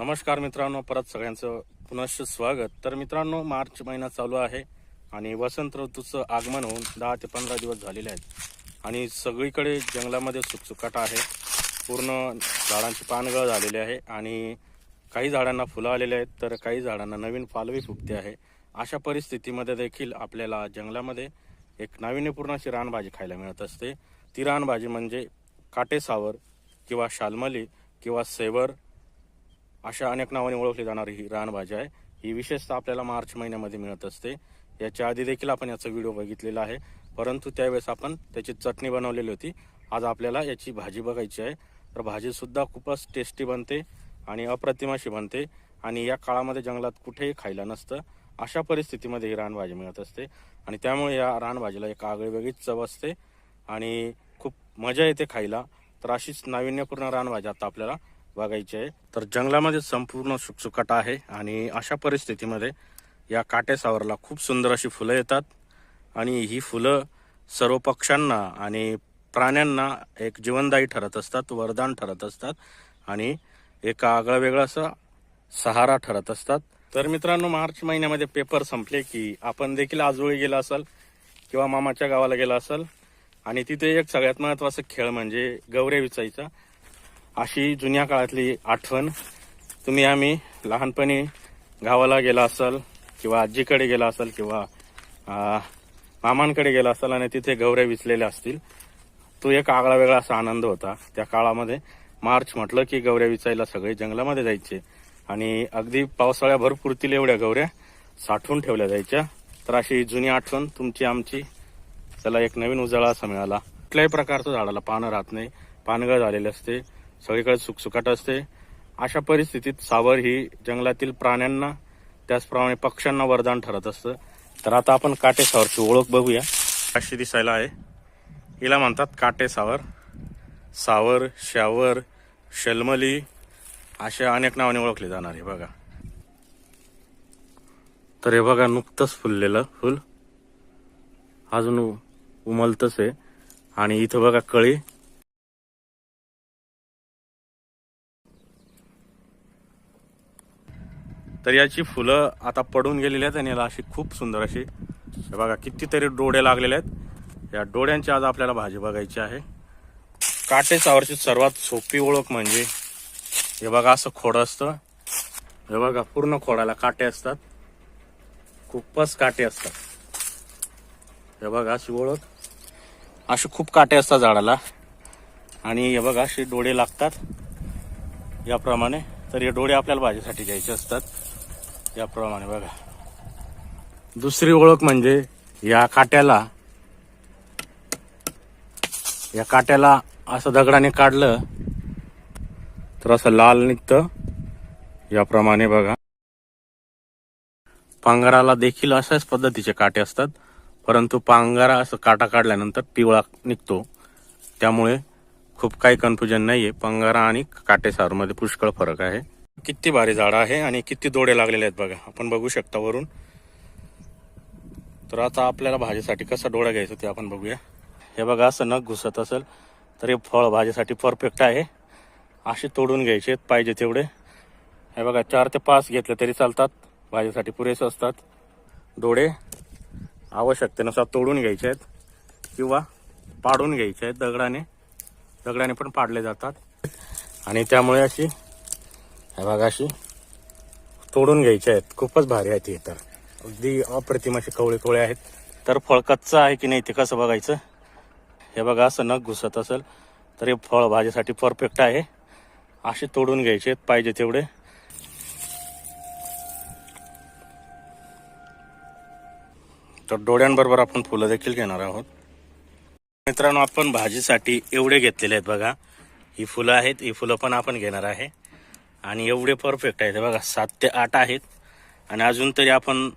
नमस्कार मित्रांनो परत सगळ्यांचं पुनश्च स्वागत. तर मित्रांनो मार्च महिना चालू आहे आणि वसंत ऋतूचं आगमन होऊन दहा ते पंधरा दिवस झालेले आहेत. आणि सगळीकडे जंगलामध्ये सुकसुकाट आहे. पूर्ण झाडांची पानगळ झालेली आहे आणि काही झाडांना फुलं आलेले आहेत तर काही झाडांना नवीन पालवी फुगते आहे. अशा परिस्थितीमध्ये देखील आपल्याला जंगलामध्ये एक नाविन्यपूर्ण अशी रानभाजी खायला मिळत असते. ती रानभाजी म्हणजे काटेसावर किंवा शालमली किंवा सेवर अशा अनेक नावाने ओळखली जाणारी ही रानभाजी आहे. ही विशेषतः आपल्याला मार्च महिन्यामध्ये मिळत असते. याच्या आधी देखील आपण याचा व्हिडिओ बघितलेला आहे. परंतु त्यावेळेस आपण त्याची चटणी बनवलेली होती. आज आपल्याला याची भाजी बघायची आहे. तर भाजीसुद्धा खूपच टेस्टी बनते आणि अप्रतिमाशी बनते आणि या काळामध्ये जंगलात कुठेही खायला नसतं. अशा परिस्थितीमध्ये ही रानभाजी मिळत असते आणि त्यामुळे या रानभाजीला एक आगळीवेगळीच चव असते आणि खूप मजा येते खायला. तर अशीच नाविन्यपूर्ण रानभाजी आता आपल्याला बघायची आहे. तर जंगलामध्ये संपूर्ण सुकसुकाट आहे आणि अशा परिस्थितीमध्ये या काटेसावरला खूप सुंदर अशी फुलं येतात. आणि ही फुलं सर्व पक्ष्यांना आणि प्राण्यांना एक जीवनदायी ठरत असतात वरदान ठरत असतात आणि एक आगळं असा सहारा ठरत असतात. तर मित्रांनो मार्च महिन्यामध्ये पेपर संपले की आपण देखील आजोळी गेला असाल किंवा मामाच्या गावाला गेला असाल. आणि तिथे एक सगळ्यात महत्त्वाचा खेळ म्हणजे गौरे विचायचा. अशी जुन्या काळातली आठवण. तुम्ही आम्ही लहानपणी गावाला गेला असाल किंवा आजीकडे गेला असाल किंवा मामांकडे गेला असाल आणि तिथे गौऱ्या विचलेल्या असतील तो एक आगळा वेगळा असा आनंद होता. त्या काळामध्ये मार्च म्हटलं की गौऱ्या विचायला सगळे जंगलामध्ये जायचे आणि अगदी पावसाळ्या भरपूरतील एवढ्या गौऱ्या साठवून ठेवल्या जायच्या. तर अशी जुनी आठवण तुमची आमची. त्याला एक नवीन उजाळा असा मिळाला. कुठल्याही प्रकारचं झाडाला पानं राहत नाही. पानगळ झालेले असते. सगळीकडे सुकसुकाट असते. अशा परिस्थितीत सावर ही जंगलातील प्राण्यांना त्याचप्रमाणे पक्ष्यांना वरदान ठरत असतं. तर आता आपण काटे सावरची ओळख बघूया. अशी दिसायला आहे. हिला म्हणतात काटे सावर. सावर शावर शलमली अशा अनेक नावाने ओळखले जाणार आहे बघा. तर हे बघा नुकतंच फुललेलं फुल. अजून उमलतच आहे. आणि इथं बघा कळी. तर याची फुलं आता पडून गेलेली आहेत आणि याला अशी खूप सुंदर अशी हे बघा कितीतरी डोळे लागलेले आहेत. या डोळ्यांची आज आपल्याला भाजी बघायची आहे. काटे सावरची सर्वात सोपी ओळख म्हणजे हे बघा असं खोड असतं. हे बघा पूर्ण खोडाला काटे असतात. खूपच काटे असतात. हे बघा अशी ओळख. अशी खूप काटे असतात झाडाला. आणि हे बघा असे डोळे लागतात. याप्रमाणे तर हे डोळे आपल्याला भाजीसाठी घ्यायचे असतात. याप्रमाणे बघा. दुसरी ओळख म्हणजे या काट्याला या काट्याला असं दगडाने काढलं तर असं लाल निघतं. याप्रमाणे बघा. पांघराला देखील अशाच पद्धतीचे काटे असतात परंतु पांघरा असं काटा काढल्यानंतर पिवळा निघतो. त्यामुळे खूप काही कन्फ्युजन नाहीये. पंगारा आणि काटेसारमध्ये पुष्कळ फरक आहे. किती भारी झाड आहे आणि किती दोडे लागलेले आहेत बघा. आपण बघू शकता वरून. तर आता आपल्याला भाजीसाठी कसा डोळा घ्यायचा ते आपण बघूया. हे बघा असं नग घुसत असेल तर हे फळ भाजीसाठी परफेक्ट आहे. असे तोडून घ्यायचे पाहिजे तेवढे. हे बघा चार ते पाच घेतले तरी चालतात. भाजीसाठी पुरेसे असतात. डोळे आवश्यकतेनुसार तोडून घ्यायचे आहेत किंवा पाडून घ्यायचे आहेत दगडाने. दगडाने पण पाडले जातात. आणि त्यामुळे अशी हे बघा अशी. तोडून घ्यायचे आहेत. खूपच भारी आहेत हे तर. अगदी अप्रतिम असे कवळे कवळे आहेत. तर फळ कच्चं आहे की नाही ते कसं बघायचं? हे बघा असं नग घुसत असेल तर हे फळ भाजीसाठी परफेक्ट आहे. असे तोडून घ्यायचे आहेत पाहिजे तेवढे. तर डोळ्यांबरोबर आपण फुलं देखील घेणार आहोत. मित्रांनो आपण भाजीसाठी एवढे घेतलेले आहेत बघा. ही फुलं आहेत ही फुलं पण आपण घेणार आहे. आणि एवढे परफेक्ट आहेत. बघा सात ते आठ आहेत. आणि अजून तरी आपण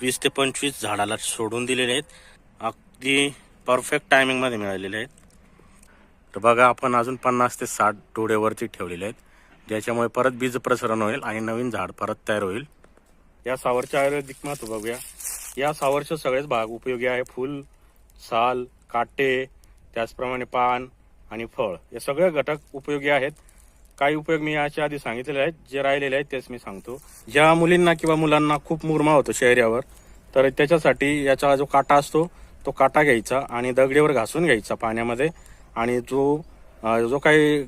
वीस ते पंचवीस झाडाला सोडून दिलेले आहेत. अगदी परफेक्ट टायमिंगमध्ये मिळालेले आहेत. तर बघा आपण अजून पन्नास ते साठ डोळेवरती ठेवलेले आहेत. ज्याच्यामुळे परत बीज प्रसरण होईल आणि नवीन झाड परत तयार होईल. या सावरचे आयुर्वेदिक महत्त्व बघूया. या सावरचे सगळेच भाग उपयोगी आहे. फुल साल काटे त्याचप्रमाणे पान आणि फळ. हे सगळे घटक उपयोगी आहेत. काही उपयोग मी याच्या आधी सांगितलेले आहेत. जे राहिलेले आहेत तेच मी सांगतो. ज्या मुलींना किंवा मुलांना खूप मुरमा होतो शहरावर तर त्याच्यासाठी याचा जो काटा असतो तो काटा घ्यायचा आणि दगडीवर घासून घ्यायचा पाण्यामध्ये. आणि जो जो काही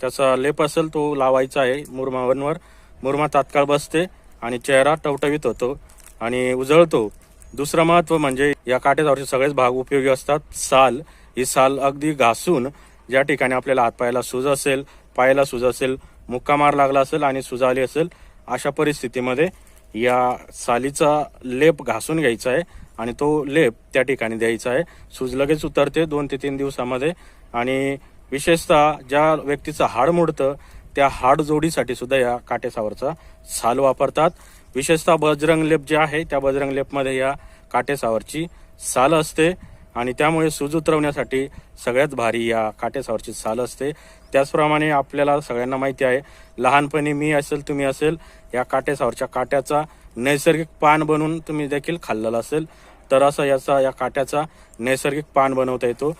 त्याचा लेप असेल तो लावायचा आहे मुरमावांवर मुरमा तात्काळ बसते आणि चेहरा टवटवीत होतो आणि उजळतो. दुसरं महत्त्व म्हणजे या काटेजावरचे सगळेच भाग उपयोगी असतात. साल ही साल अगदी घासून ज्या ठिकाणी आपल्याला हातपायाला सूज असेल पायाला सूज असेल मुक्का मार लागला असेल आणि सूज आली असेल अशा परिस्थितीमध्ये या सालीचा लेप घासून घ्यायचा आहे आणि तो लेप त्या ठिकाणी द्यायचा आहे. सूज लगेच उतरते दोन ते तीन दिवसामध्ये आणि विशेषतः ज्या व्यक्तीचं हाड मोडतं त्या हाड जोडीसाठी सुद्धा या काटेसावरचा साल वापरतात. विशेषतः बजरंग लेप जे आहे त्या बजरंग लेपमध्ये या काटेसावरची साल असते. आणि त्यामुळे सूज उतरवण्यासाठी सगळ्यात भारी या काटेसावरची साल असते. त्याचप्रमाणे आपल्याला सगळ्यांना माहिती आहे लहानपणी मी असेल तुम्ही असेल या काटेसावरच्या काट्याचा नैसर्गिक पान बनवून तुम्ही देखील खाल्लेला असेल. तर असं याचा या काट्याचा नैसर्गिक पान बनवता येतो.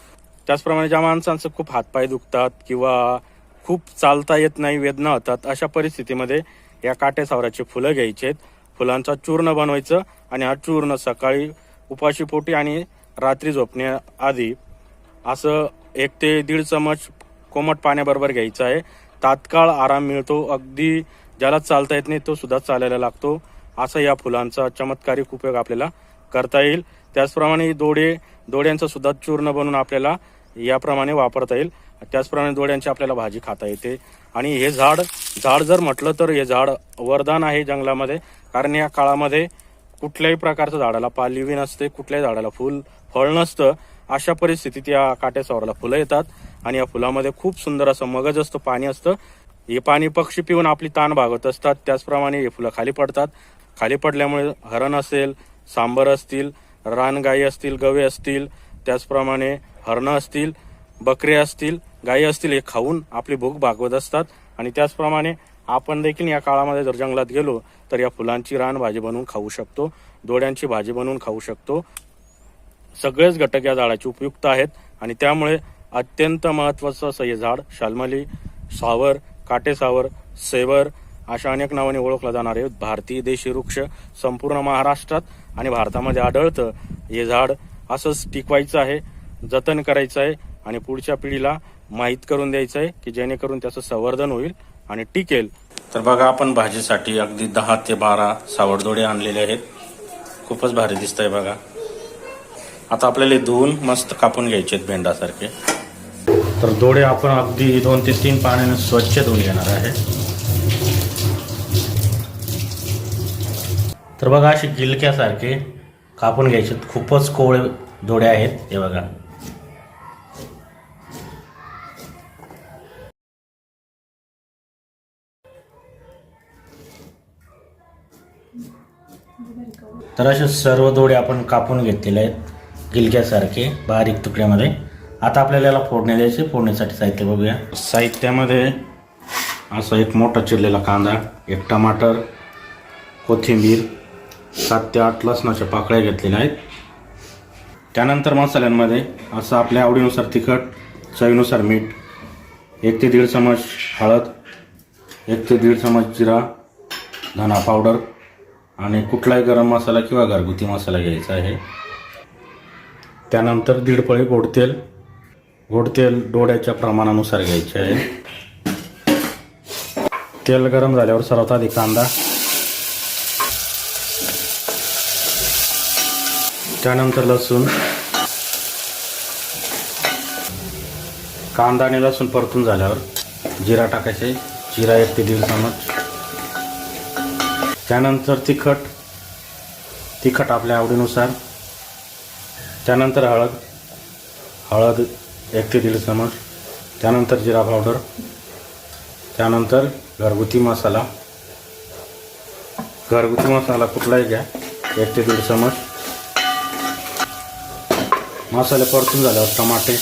त्याचप्रमाणे ज्या माणसांचं खूप हातपाय दुखतात किंवा खूप चालता येत नाही वेदना होतात अशा परिस्थितीमध्ये या काटेसावराची फुलं घ्यायची आहेत फुलांचा चूर्ण बनवायचं आणि हा चूर्ण सकाळी उपाशी पोटी आणि रात्री झोपण्याआधी असं एक ते दीड चमच कोमट पाण्याबरोबर घ्यायचं आहे. तात्काळ आराम मिळतो. अगदी ज्याला चालता येत नाही तो सुद्धा चालायला लागतो. असं या फुलांचा चमत्कारिक उपयोग आपल्याला करता येईल. त्याचप्रमाणे दोडे दोड्यांचा सुद्धा चूर्ण बनवून आपल्याला याप्रमाणे वापरता येईल. त्याचप्रमाणे दोड्यांची आपल्याला भाजी खाता येते. आणि हे झाड झाड जर म्हटलं तर हे झाड वरदान आहे जंगलामध्ये. कारण या काळामध्ये कुठल्याही प्रकारचं झाडाला पालवी नसते कुठल्याही झाडाला फुल फळ नसतं अशा परिस्थितीत या काट्यासावरला फुलं येतात आणि या फुलामध्ये खूप सुंदर असं मगज असतं पाणी असतं. हे पाणी पक्षी पिऊन आपली ताण भागवत असतात. त्याचप्रमाणे हे फुलं खाली पडतात. खाली पडल्यामुळे हरण असेल सांबर असतील रानगाई असतील गवे असतील त्याचप्रमाणे हरणं असतील बकरे असतील गायी असतील हे खाऊन आपली भूक भागवत असतात. आणि त्याचप्रमाणे आपण देखील या काळामध्ये जर जंगलात गेलो तर या फुलांची रान भाजी बनवून खाऊ शकतो दोड्यांची भाजी बनवून खाऊ शकतो. सगळेच घटक या झाडाचे उपयुक्त आहेत आणि त्यामुळे अत्यंत महत्वाचं असं हे झाड शालमली सावर काटेसावर सेवर अशा अनेक नावाने ओळखलं जाणारे भारतीय देशी वृक्ष संपूर्ण महाराष्ट्रात आणि भारतामध्ये आढळतं. हे झाड असंच टिकवायचं आहे जतन करायचं आहे आणि पुढच्या पिढीला माहीत करून द्यायचं आहे की जेणेकरून त्याचं संवर्धन होईल आणि टिकेल. तर बघा आपण भाजीसाठी अगदी दहा ते बारा सावडदोडे आणलेले आहेत. खूपच भारी दिसत आहे बघा. आता आपल्याला धुवून मस्त कापून घ्यायचे आहेत भेंडासारखे. तर दोडे आपण अगदी दोन ते तीन पाण्याने स्वच्छ धुवून घेणार आहे. तर बघा असे गिलक्यासारखे कापून घ्यायचे खूपच कोवळे दोडे आहेत हे बघा. तर असे सर्व दोडे आपण कापून घेतलेले आहेत. गिलक्यासारखे बारीक तुकड्यामध्ये. आता आपल्याला याला फोडणी द्यायची. फोडणीसाठी साहित्य बघूया. साहित्यामध्ये असं एक मोठा चिरलेला कांदा एक टमाटर कोथिंबीर सात ते आठ लसणाच्या पाकळ्या घेतलेल्या आहेत. त्यानंतर मसाल्यांमध्ये असं आपल्या आवडीनुसार तिखट चवीनुसार मीठ एक ते दीड चमच हळद एक ते दीड चमच जिरा धना पावडर आणि कुठलाही गरम मसाला किंवा घरगुती मसाला घ्यायचा आहे. त्यानंतर दीड पळी गोड तेल डोळ्याच्या प्रमाणानुसार घ्यायचे आहे. तेल गरम झाल्यावर सर्वात आधी कांदा. त्यानंतर लसूण. कांदा आणि लसूण परतून झाल्यावर जिरा टाकायचे. जिरा एक ते दीड चमच. त्यानंतर तिखट. तिखट आपल्या आवडीनुसार. त्यानंतर हळद हळद एक ते दीड चमच त्यानंतर जिरा पावडर त्यानंतर घरगुती मसाला. घरगुती मसाला कुठलाही घ्या एक ते दीड चमच. मसाले परतून झाल्यावर टमाटे.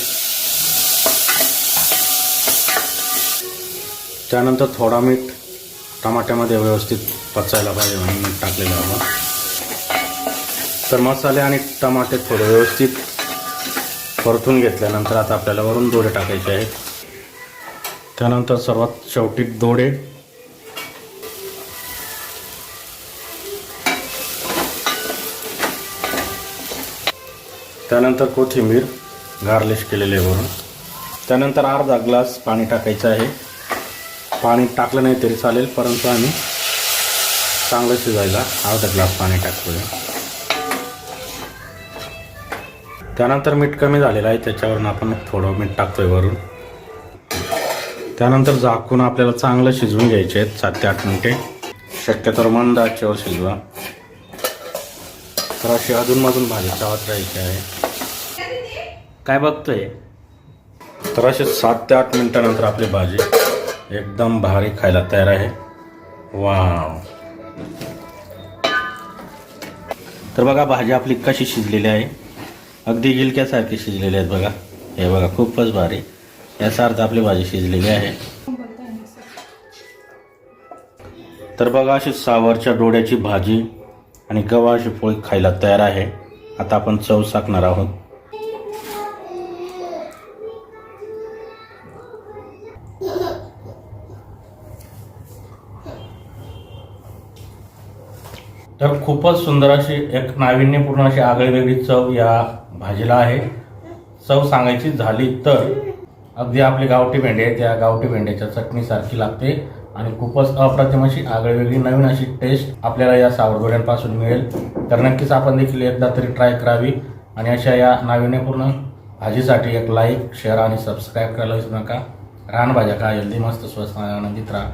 त्यानंतर थोडा मीठ टमाट्यामध्ये व्यवस्थित पचायला पाहिजे म्हणून मीठ टाकलेलं हवं तर मसाले आणि टमाटे थोडे व्यवस्थित परतून घेतल्यानंतर आता आपल्याला वरून दोडे टाकायचे आहेत. त्यानंतर सर्वात शेवटी दोडे त्यानंतर कोथिंबीर गार्लिश केलेले वरून. त्यानंतर अर्धा ग्लास पाणी टाकायचं आहे. पाणी टाकलं नाही तरी चालेल परंतु आम्ही चांगलं शिजायला अर्धा ग्लास पाणी टाकतोय त्यानंतर मीठ कमी झालेलं आहे त्याच्यावरून आपण थोडं मीठ टाकतो आहे वरून. त्यानंतर झाकून आपल्याला चांगलं शिजवून घ्यायचे आहेत सात ते आठ मिनिटे. शक्यतो मंद आचेवर शिजवा. तर अशी अधूनमधून भाजी चावत राहायची आहे. काय बघतोय? तर असे सात ते आठ मिनटानंतर आपली भाजी एकदम भारी खायला तयार आहे. वाव. तर बघा भाजी आपली कशी शिजलेली आहे. अगदी गिलक्यासारखे शिजलेले आहेत बघा. हे बघा खूपच भारी. याचा अर्थ आपली भाजी शिजलेली आहे. तर बघा अशी सावरच्या डोळ्याची भाजी आणि गव्हाची पोळी खायला तयार आहे. आता आपण चव साकणार आहोत. तर खूपच सुंदर अशी एक नाविन्यपूर्ण अशी आगळीवेगळी चव या भाजीला आहे. चव सांगायची झाली तर. अगदी आपली गावठी भेंडी आहे त्या गावठी भेंड्याच्या चटणीसारखी लागते. आणि खूपच अप्रतिम अशी आगळीवेगळी नवीन अशी टेस्ट आपल्याला या सावरगोड्यांपासून मिळेल. तर नक्कीच आपण देखील एकदा तरी ट्राय करावी. आणि अशा या नाविन्यपूर्ण भाजीसाठी एक लाईक शेअर आणि सबस्क्राईब करायला विसरू नका. रानभाज्या का हेल्दी मस्त स्वस्त आनंदित राहा.